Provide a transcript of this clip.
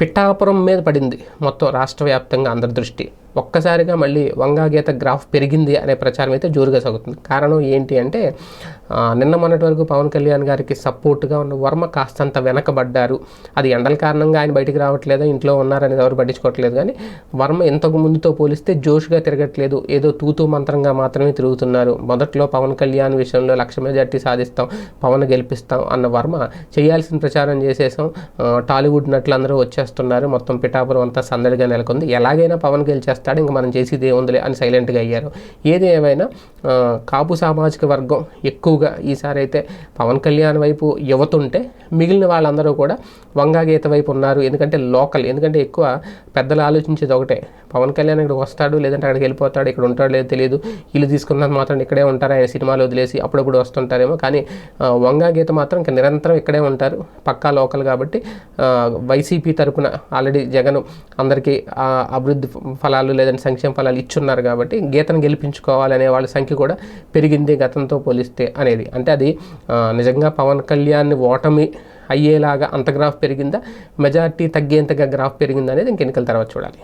పిఠాపురం మీద పడింది మొత్తం రాష్ట్ర వ్యాప్తంగా అందరి దృష్టి. ఒక్కసారిగా మళ్ళీ వంగాగీత గ్రాఫ్ పెరిగింది అనే ప్రచారం అయితే జోరుగా సాగుతుంది. కారణం ఏంటి అంటే నిన్న మొన్నటి వరకు పవన్ కళ్యాణ్ గారికి సపోర్ట్గా ఉన్న వర్మ కాస్తంత వెనకబడ్డారు. అది ఎండల కారణంగా ఆయన బయటికి రావట్లేదు ఇంట్లో ఉన్నారనేది ఎవరు పట్టించుకోవట్లేదు. కానీ వర్మ ఇంతకు ముందుతో పోలిస్తే జోష్గా తిరగట్లేదు. ఏదో తూతూ మంత్రంగా మాత్రమే తిరుగుతున్నారు. మొదట్లో పవన్ కళ్యాణ్ విషయంలో లక్ష మెజార్టీ సాధిస్తాం పవన్ గెలిపిస్తాం అన్న వర్మ చేయాల్సిన ప్రచారం చేసేసాం. టాలీవుడ్ నటులు అందరూ వచ్చేస్తున్నారు. మొత్తం పిఠాపురం అంతా సందడిగా నెలకొంది. ఎలాగైనా పవన్ గెలిచేస్తాడు ఇంక మనం చేసేది ఏముందిలే అని సైలెంట్గా అయ్యారు. ఏది ఏమైనా కాపు సామాజిక వర్గం ఎక్కువగా ఈసారి అయితే పవన్ కళ్యాణ్ వైపు యువత ఉంటే మిగిలిన వాళ్ళందరూ కూడా వంగాగీత వైపు ఉన్నారు. ఎందుకంటే లోకల్ ఎందుకంటే ఎక్కువ పెద్దలు ఆలోచించేది ఒకటే. పవన్ కళ్యాణ్ ఇక్కడ వస్తాడు లేదంటే అక్కడికి వెళ్ళిపోతాడు ఇక్కడ ఉంటాడు లేదో తెలియదు. ఇల్లు తీసుకున్నది మాత్రం ఇక్కడే ఉంటారు. ఆయన సినిమాలు వదిలేసి అప్పుడప్పుడు వస్తుంటారేమో. కానీ వంగాగీత వంగా గీత మాత్రం ఇంకా నిరంతరం ఇక్కడే ఉంటారు. పక్కా లోకల్ కాబట్టి వైసీపీ తరపున ఆల్రెడీ జగన్ అందరికీ అభివృద్ధి ఫలాలు లేదంటే సంక్షేమ ఫలాలు ఇచ్చున్నారు కాబట్టి గీతను గెలిపించుకోవాలనే వాళ్ళ సంఖ్య కూడా పెరిగింది గతంతో పోలిస్తే అనేది. అంటే అది నిజంగా పవన్ కళ్యాణ్ ఓటమి అయ్యేలాగా అంత గ్రాఫ్ పెరిగిందా? మెజార్టీ తగ్గేంతగా గ్రాఫ్ పెరిగిందా అనేది ఇంక ఎన్నికల తర్వాత చూడాలి.